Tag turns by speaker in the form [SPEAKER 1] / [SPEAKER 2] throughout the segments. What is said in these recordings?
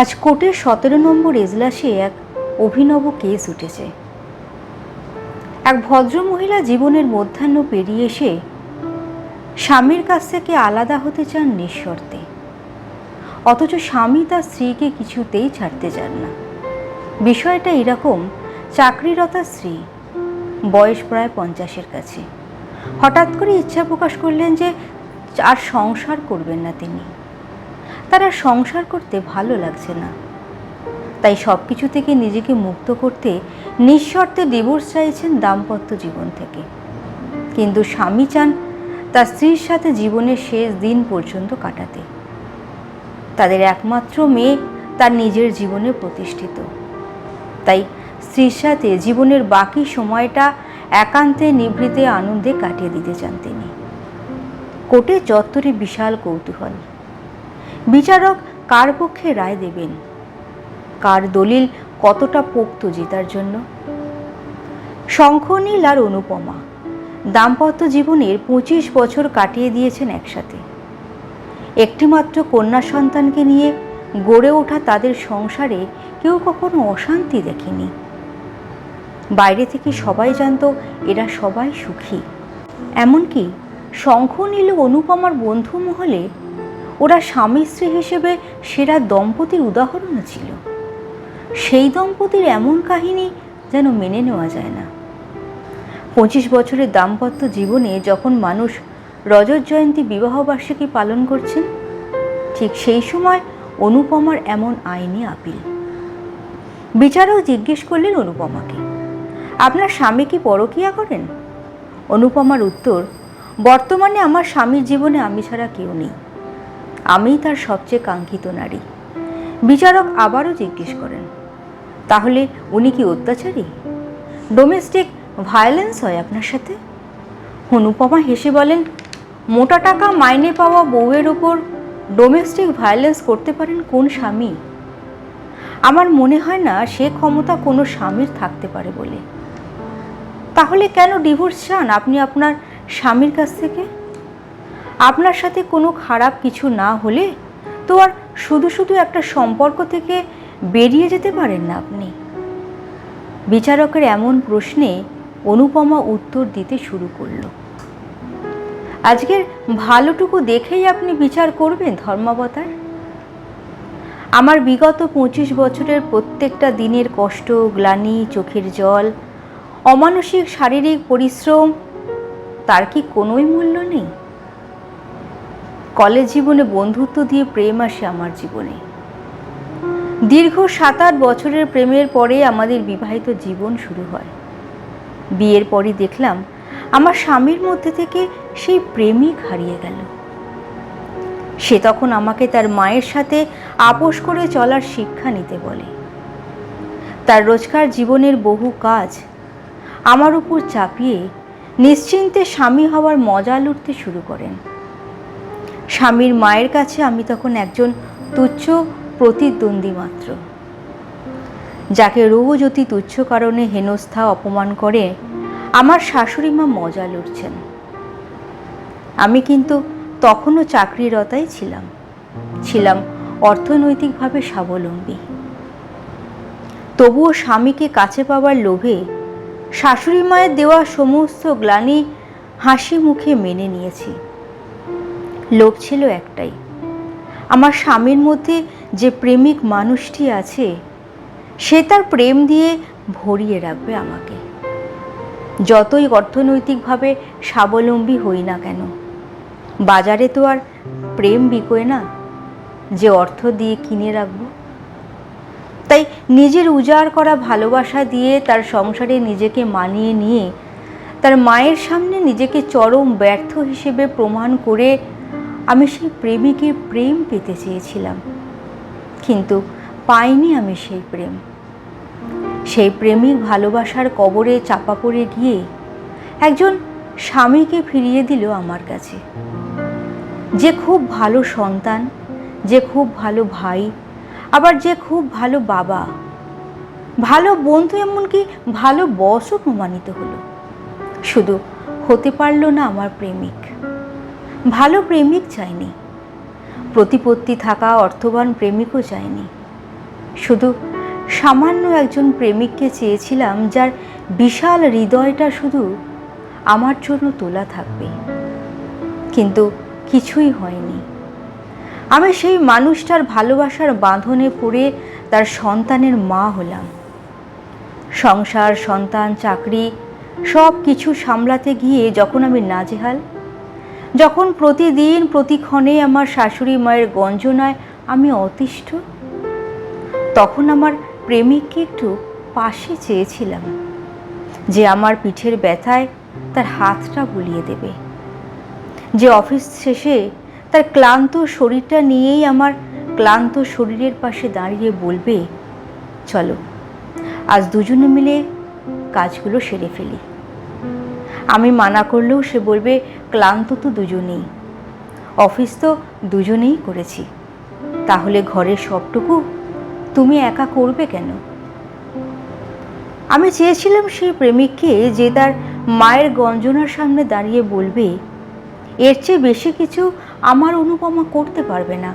[SPEAKER 1] আজ কোর্টের সতেরো নম্বর এজলাসে এক অভিনব কেস উঠেছে। এক ভদ্রমহিলা জীবনের মধ্যাহ্ন পেরিয়ে এসে স্বামীর কাছ থেকে আলাদা হতে চান নিঃশর্তে। অথচ স্বামী তার স্ত্রীকে কিছুতেই ছাড়তে চান না। বিষয়টা এরকম, চাকরিরতা স্ত্রী, বয়স প্রায় পঞ্চাশের কাছে। হঠাৎ করে ইচ্ছা প্রকাশ করলেন যে আর সংসার করবেন না তিনি। তার সংসার করতে ভালো লাগছে না। তাই সব কিছু থেকে নিজেকে মুক্ত করতে নিঃশর্তে ডিভোর্স চাইছেন দাম্পত্য জীবন থেকে। কিন্তু স্বামী চান তার স্ত্রীর সাথে জীবনের শেষ দিন পর্যন্ত কাটাতে। তাদের একমাত্র মেয়ে তার নিজের জীবনে প্রতিষ্ঠিত। তাই স্ত্রীর সাথে জীবনের বাকি সময়টা একান্তে নিভৃতে আনন্দে কাটিয়ে দিতে চান তিনি। কোর্টে চত্বরে বিশাল কৌতূহল। বিচারক কার পক্ষে রায় দেবেন? কার দলিল কতটা পোক্ত জেতার জন্য? শঙ্খনীল আর অনুপমা দাম্পত্য জীবনের পঁচিশ বছর কাটিয়ে দিয়েছেন একসাথে। একটিমাত্র কন্যা সন্তানকে নিয়ে গড়ে ওঠা তাদের সংসারে কেউ কখনো অশান্তি দেখেনি। বাইরে থেকে সবাই জানত এরা সবাই সুখী। এমনকি শঙ্খ নীল অনুপমার বন্ধু মহলে ওরা স্বামী স্ত্রী হিসেবে সেরা দম্পতির উদাহরণও ছিল। সেই দম্পতির এমন কাহিনী যেন মেনে নেওয়া যায় না। পঁচিশ বছরের দাম্পত্য জীবনে যখন মানুষ রজত জয়ন্তী বিবাহবার্ষিকী পালন করছেন, ঠিক সেই সময় অনুপমার এমন আইনি আপিল। বিচারক জিজ্ঞেস করলেন অনুপমাকে, আপনার স্বামী কি পরকিয়া করেন? অনুপমার উত্তর, বর্তমানে আমার স্বামীর জীবনে আমি ছাড়া কেউ নেই। আমিই তার সবচেয়ে কাঙ্ক্ষিত নারী। বিচারক আবারও জিজ্ঞেস করেন, তাহলে উনি কি অত্যাচারী? ডোমেস্টিক ভায়োলেন্স হয় আপনার সাথে? অনুপমা হেসে বলেন, মোটা টাকা মাইনে পাওয়া বউয়ের ওপর ডোমেস্টিক ভায়োলেন্স করতে পারেন কোন স্বামী? আমার মনে হয় না সে ক্ষমতা কোনো স্বামীর থাকতে পারে বলে। তাহলে কেন ডিভোর্স চান আপনি আপনার স্বামীর কাছ থেকে? আপনার সাথে কোনো খারাপ কিছু না হলে তো আর শুধু শুধু একটা সম্পর্ক থেকে বেরিয়ে যেতে পারেন না আপনি। বিচারকের এমন প্রশ্নে অনুপমা উত্তর দিতে শুরু করল। আজকের ভালোটুকু দেখেই আপনি বিচার করবেন ধর্মাবতার? আমার বিগত পঁচিশ বছরের প্রত্যেকটা দিনের কষ্ট, গ্লানি, চোখের জল, অমানসিক শারীরিক পরিশ্রম, তার কি কোনোই মূল্য নেই? কলেজ জীবনে বন্ধুত্ব দিয়ে প্রেম আসে আমার জীবনে। দীর্ঘ সাত আট বছরের প্রেমের পরে আমাদের বিবাহিত জীবন শুরু হয়। বিয়ের পরই দেখলাম, আমার স্বামীর মধ্যে থেকে সেই প্রেমিক হারিয়ে গেল। সে তখন আমাকে তার মায়ের সাথে আপোষ করে চলার শিক্ষা নিতে বলে। তার রোজকার জীবনের বহু কাজ আমার উপর চাপিয়ে নিশ্চিন্তে স্বামী হওয়ার মজা লুটতে শুরু করেন। স্বামীর মায়ের কাছে আমি তখন একজন তুচ্ছ প্রতিদ্বন্দ্বী মাত্র। যাকে রোজ তুচ্ছ কারণে হেনস্থা, অপমান করে, আমার শাশুড়ি মা মজা লুটছেন। আমি কিন্তু তখনও চাকরিরতাই ছিলাম। ছিলাম অর্থনৈতিকভাবে স্বাবলম্বী। তবুও স্বামীকে কাছে পাওয়ার লোভে শাশুড়ি মায়ের দেওয়া সমস্ত গ্লানি হাসি মুখে মেনে নিয়েছি। লোভ ছিল একটাই। আমার স্বামীর মধ্যে যে প্রেমিক মানুষটি আছে, সে তার প্রেম দিয়ে ভরিয়ে রাখবে আমাকে। যতই অর্থনৈতিকভাবে স্বাবলম্বী হই না কেন, বাজারে তো আর প্রেম বিকোয় না, যে অর্থ দিয়ে কিনে রাখব। তাই নিজের উজাড় করা ভালোবাসা দিয়ে তার সংসারে নিজেকে মানিয়ে নিয়ে, তার মায়ের সামনে নিজেকে চরম ব্যর্থ হিসেবে প্রমাণ করে আমি সেই প্রেমিকের প্রেম পেতে চেয়েছিলাম। কিন্তু পাইনি আমি সেই প্রেম। সেই প্রেমিক ভালোবাসার কবরে চাপা পড়ে গিয়ে একজন স্বামীকে ফিরিয়ে দিল আমার কাছে। যে খুব ভালো সন্তান, যে খুব ভালো ভাই, আবার যে খুব ভালো বাবা। ভালো বন্ধু এমনকি ভালো বসও প্রমাণিত হলো। শুধু হতে পারল না আমার প্রেমিক। ভালো প্রেমিক চাইনি। প্রতিপত্তি থাকা অর্থবান প্রেমিকও চাইনি। শুধু সামান্য একজন প্রেমিককে চেয়েছিলাম যার বিশাল হৃদয়টা শুধু আমার জন্য তোলা থাকবে। কিন্তু কিছুই হয়নি। আমি সেই মানুষটার ভালোবাসার বাঁধনে পড়ে তার সন্তানের মা হলাম। সংসার, সন্তান, চাকরি সব কিছু সামলাতে গিয়ে যখন আমি নাজেহাল যখন প্রতিদিন, প্রতিক্ষণে আমার শাশুড়ি মায়ের গঞ্জনায় আমি অতিষ্ঠ, তখন আমার প্রেমিককে একটু পাশে চেয়েছিলাম যে আমার পিঠের ব্যথায় তার হাতটা বুলিয়ে দেবে। যে অফিস শেষে তার ক্লান্ত শরীরটা নিয়েই আমার ক্লান্ত শরীরের পাশে দাঁড়িয়ে বলবে, চলো, আজ দুজনে মিলে কাজগুলো সেরে ফেলি। আমি মানা করলেও সে বলবে, ক্লান্ত তো দুজনেই। অফিস তো দুজনেই করেছি। তাহলে ঘরের সবটুকু তুমি একা করবে কেন? আমি চেয়েছিলাম সেই প্রেমিককে যে তার মায়ের গঞ্জনার সামনে দাঁড়িয়ে বলবে, এর চেয়ে বেশি কিছু আমার অনুপমা করতে পারবে না।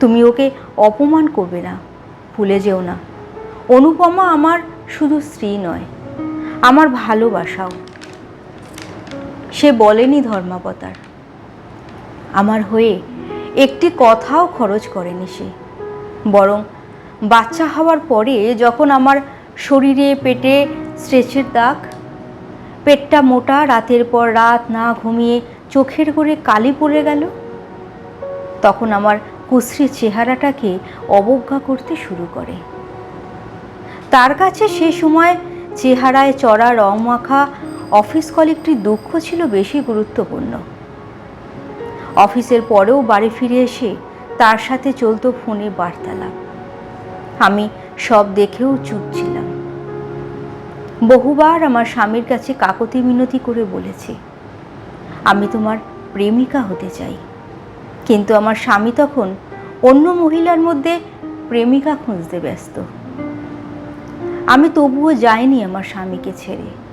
[SPEAKER 1] তুমি ওকে অপমান করবে না, ভুলে যেও না। অনুপমা আমার শুধু স্ত্রী নয়, আমার ভালোবাসাও। সে বলেনি ধর্মাবতার। আমার হয়ে একটি কথাও খরচ করেনি সে। বরং বাচ্চা হওয়ার পরে যখন আমার শরীরে পেটে স্ট্রেচের দাগ, পেটটা মোটা, রাতের পর রাত না ঘুমিয়ে চোখের করে কালি পড়ে গেল, তখন আমার কুশ্রী চেহারাটাকে অবজ্ঞা করতে শুরু করে। তার কাছে সে সময় চেহারায় চড়া রং মাখা অফিস কলিগটির দুঃখ ছিল বেশি গুরুত্বপূর্ণ। অফিসের পরেও বাড়ি ফিরে এসে তার সাথে চলতো ফোনে বার্তালাপ। আমি সব দেখেও চুপ ছিলাম। বহুবার আমার স্বামীর কাছে কাকতি মিনতি করে বলেছি, আমি তোমার প্রেমিকা হতে চাই। কিন্তু আমার স্বামী তখন অন্য মহিলার মধ্যে প্রেমিকা খুঁজতে ব্যস্ত। আমি তবুও যাইনি আমার স্বামীকে ছেড়ে।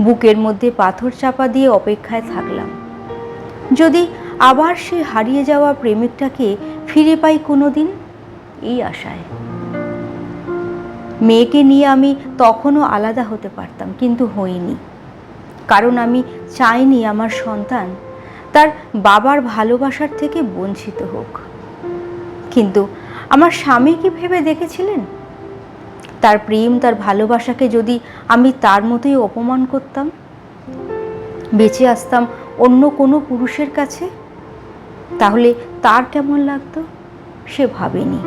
[SPEAKER 1] বুকের মধ্যে পাথর চাপা দিয়ে অপেক্ষায় থাকলাম। যদি আবার সে হারিয়ে যাওয়া প্রেমিকটাকে ফিরে পাই কোনো দিন এই আশায়। মেয়েকে নিয়ে আমি তখনও আলাদা হতে পারতাম, কিন্তু হইনি। কারণ আমি চাইনি আমার সন্তান তার বাবার ভালোবাসার থেকে বঞ্চিত হোক। কিন্তু আমার স্বামী কি ভেবে দেখেছিলেন? তার প্রেম, তার ভালোবাসাকে যদি আমি তার মতোই অপমান করতাম? বেঁচে আসতাম অন্য কোনো পুরুষের কাছে? তাহলে তার কেমন লাগতো? সে ভাবেনি।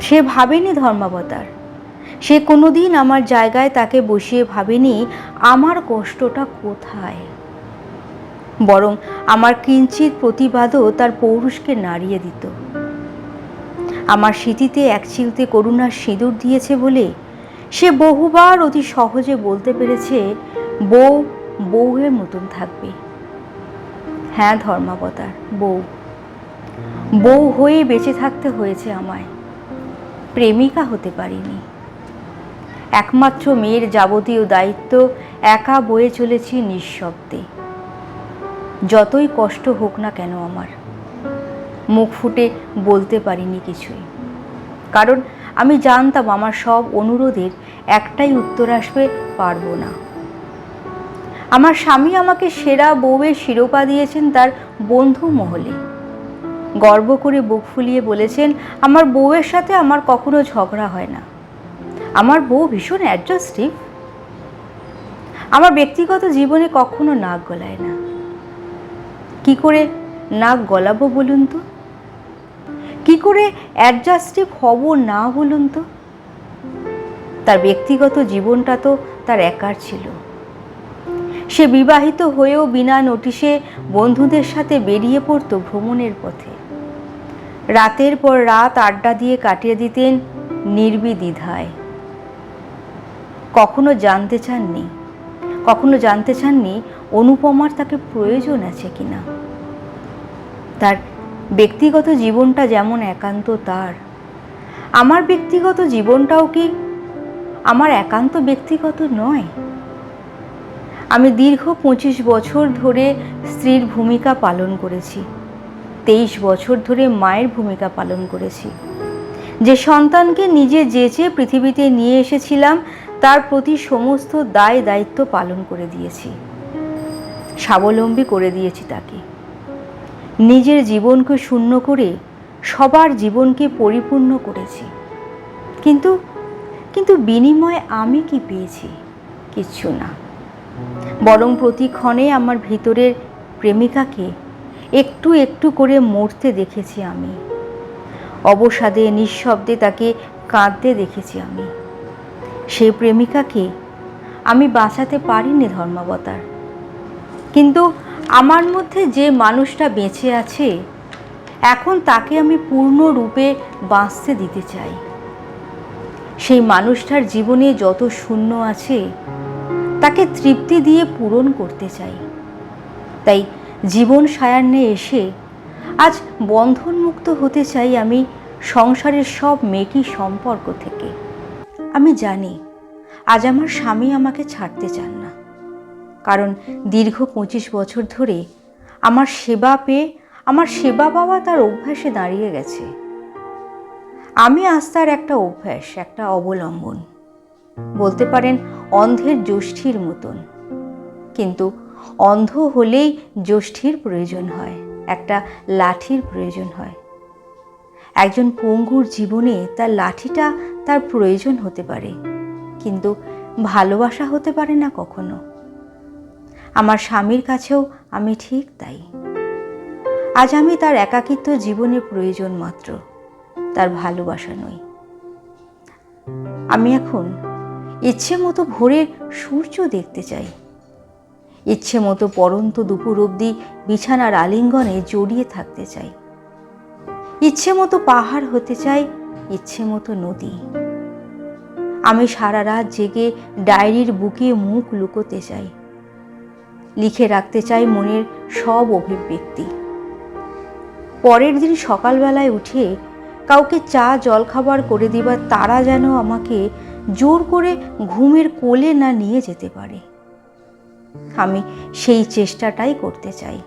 [SPEAKER 1] সে ভাবেনি ধর্মাবতার। সে কোনোদিন আমার জায়গায় তাকে বসিয়ে ভাবেনি আমার কষ্টটা কোথায়। বরং আমার কিঞ্চিত প্রতিবাদও তার পৌরুষকে নাড়িয়ে দিত। আমার স্মৃতিতে এক চিলতে করুণার সিঁদুর দিয়েছে বলে সে বহুবার অতি সহজে বলতে পেরেছে, বউ, বউয়ের মতন থাকবে। হ্যাঁ ধর্মাবতার, বউ। বউ হয়ে বেঁচে থাকতে হয়েছে আমায়। প্রেমিকা হতে পারিনি। একমাত্র মেয়ের যাবতীয় দায়িত্ব, একা বয়ে চলেছি নিঃশব্দে। যতই কষ্ট হোক না কেন আমার মুখ ফুটে বলতে পারিনি কিছুই। কারণ আমি জানতাম আমার সব অনুরোধের একটাই উত্তর আসবে, পারব না। আমার স্বামী আমাকে সেরা বউয়ের শিরোপা দিয়েছেন তার বন্ধু মহলে। গর্ব করে বুক ফুলিয়ে বলেছেন, আমার বউয়ের সাথে আমার কখনো ঝগড়া হয় না। আমার বউ ভীষণ অ্যাডজাস্টিভ আমার ব্যক্তিগত জীবনে কখনো নাক গলায় না। কি করে নাক গলাবো বলুন তো? কি করে অ্যাডজাস্টিভ হব না বলুন তো? তার ব্যক্তিগত জীবনটা তো তার একার ছিল। সে বিবাহিত হয়েও বিনা নোটিশে বন্ধুদের সাথে বেরিয়ে পড়তো ভ্রমণের পথে। রাতের পর রাত আড্ডা দিয়ে কাটিয়ে দিতেন নির্বিদ্বিধায় কখনো জানতে চাননি, কখনো জানতে চাননি অনুপমার তাকে প্রয়োজন আছে কিনা। তার ব্যক্তিগত জীবনটা যেমন একান্ত তার, আমার ব্যক্তিগত জীবনটাও কি আমার একান্ত ব্যক্তিগত নয়? আমি দীর্ঘ পঁচিশ বছর ধরে স্ত্রীর ভূমিকা পালন করেছি, তেইশ বছর ধরে মায়ের ভূমিকা পালন করেছি। যে সন্তানকে নিজে যেচে পৃথিবীতে নিয়ে এসেছিলাম, তার প্রতি সমস্ত দায় দায়িত্ব পালন করে দিয়েছি, স্বাবলম্বী করে দিয়েছি তাকে। নিজের জীবনকে শূন্য করে সবার জীবনকে পরিপূর্ণ করেছি। কিন্তু কিন্তু বিনিময়ে আমি কি পেয়েছি? কিচ্ছু না। বরং প্রতিক্ষণে আমার ভিতরের প্রেমিকাকে একটু একটু করে মরতে দেখেছি আমি। অবসাদে, নিঃশব্দে তাকে কাঁদতে দেখেছি আমি। সেই প্রেমিকাকে আমি বাঁচাতে পারিনি ধর্মাবতার। কিন্তু আমার মধ্যে যে মানুষটা বেঁচে আছে, এখন তাকে আমি পূর্ণরূপে বাঁচতে দিতে চাই। সেই মানুষটার জীবনে যত শূন্য আছে, তাকে তৃপ্তি দিয়ে পূরণ করতে চাই। তাই জীবন সায়ান্নে এসে আজ বন্ধনমুক্ত হতে চাই আমি সংসারের সব মেকি সম্পর্ক থেকে। আমি জানি, আজ আমার স্বামী আমাকে ছাড়তে চান না। কারণ দীর্ঘ পঁচিশ বছর ধরে আমার সেবা পেয়ে, আমার সেবা পাওয়া তার অভ্যাসে দাঁড়িয়ে গেছে। আমি আজ তার একটা অভ্যাস, একটা অবলম্বন। বলতে পারেন অন্ধের জ্যোষ্ঠীর মতন। কিন্তু অন্ধ হলেই জ্যোষ্ঠীর প্রয়োজন হয়, একটা লাঠির প্রয়োজন হয়। একজন পঙ্গুর জীবনে তার লাঠিটা তার প্রয়োজন হতে পারে, কিন্তু ভালোবাসা হতে পারে না কখনো। আমার স্বামীর কাছেও আমি ঠিক তাই। আজ আমি তার একাকিত্ব জীবনের প্রয়োজন মাত্র, তার ভালোবাসা নই। আমি এখন ইচ্ছে মতো ভোরের সূর্য দেখতে চাই। ইচ্ছে মতো পরন্ত দুপুর অবধি বিছানার আলিঙ্গনে জড়িয়ে থাকতে চাই। ইচ্ছে মতো পাহাড় হতে চাই, ইচ্ছে মতো নদী। আমি সারা রাত জেগে ডায়েরির বুকে মুখ লুকোতে চাই। লিখে রাখতে চাই মনের সব অভিব্যক্তি। পরের দিন সকালবেলায় উঠে কাউকে চা, জলখাবার করে দিবার তারা যেন আমাকে জোর করে ঘুমের কোলে না নিয়ে যেতে পারে। আমি সেই চেষ্টাটাই করতে চাই।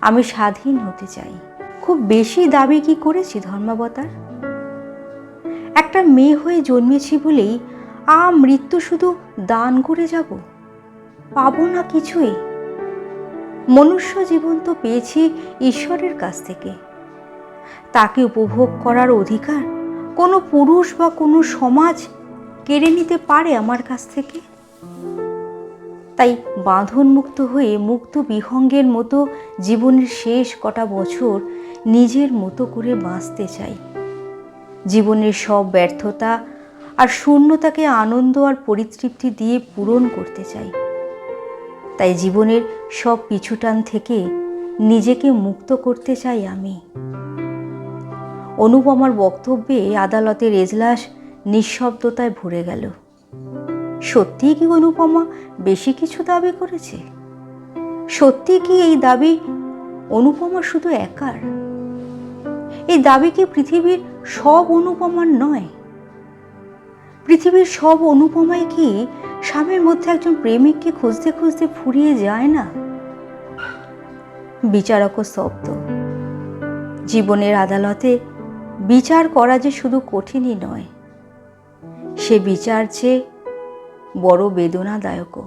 [SPEAKER 1] আমি স্বাধীন হতে চাই। খুব বেশি দাবি কি করেছি ধর্মাবতার? একটা মেয়ে হয়ে জন্মেছি বলেই আ মৃত্যু শুধু দান করে যাব? পাবো না কিছুই। মনুষ্য জীবন তো পেয়েছি ঈশ্বরের কাছ থেকে। তাকে উপভোগ করার অধিকার কোনো পুরুষ বা কোনো সমাজ কেড়ে নিতে পারে আমার কাছ থেকে? তাই বাঁধনমুক্ত হয়ে মুক্ত বিহঙ্গের মতো জীবনের শেষ কটা বছর নিজের মতো করে বাঁচতে চাই। জীবনের সব ব্যর্থতা আর শূন্যতাকে আনন্দ আর পরিতৃপ্তি দিয়ে পূরণ করতে চাই। তাই জীবনের সব পিছুটান থেকে নিজেকে মুক্ত করতে চাই আমি। অনুপমার বক্তব্যে আদালতের এজলাস নিঃশব্দতায় ভরে গেল। সত্যিই কি অনুপমা বেশি কিছু দাবি করেছে? সত্যি কি এই দাবি অনুপমা শুধু একার? এই দাবি কি পৃথিবীর সব অনুপমার নয়? পৃথিবীর সব অনুপমায় কি স্বামীর মধ্যে একজন প্রেমিককে খুঁজতে খুঁজতে ফুরিয়ে যায় না? বিচারক শব্দ জীবনের আদালতে বিচার করা যে শুধু কঠিনই নয়, সে বিচার যে বড় বেদনাদায়কও।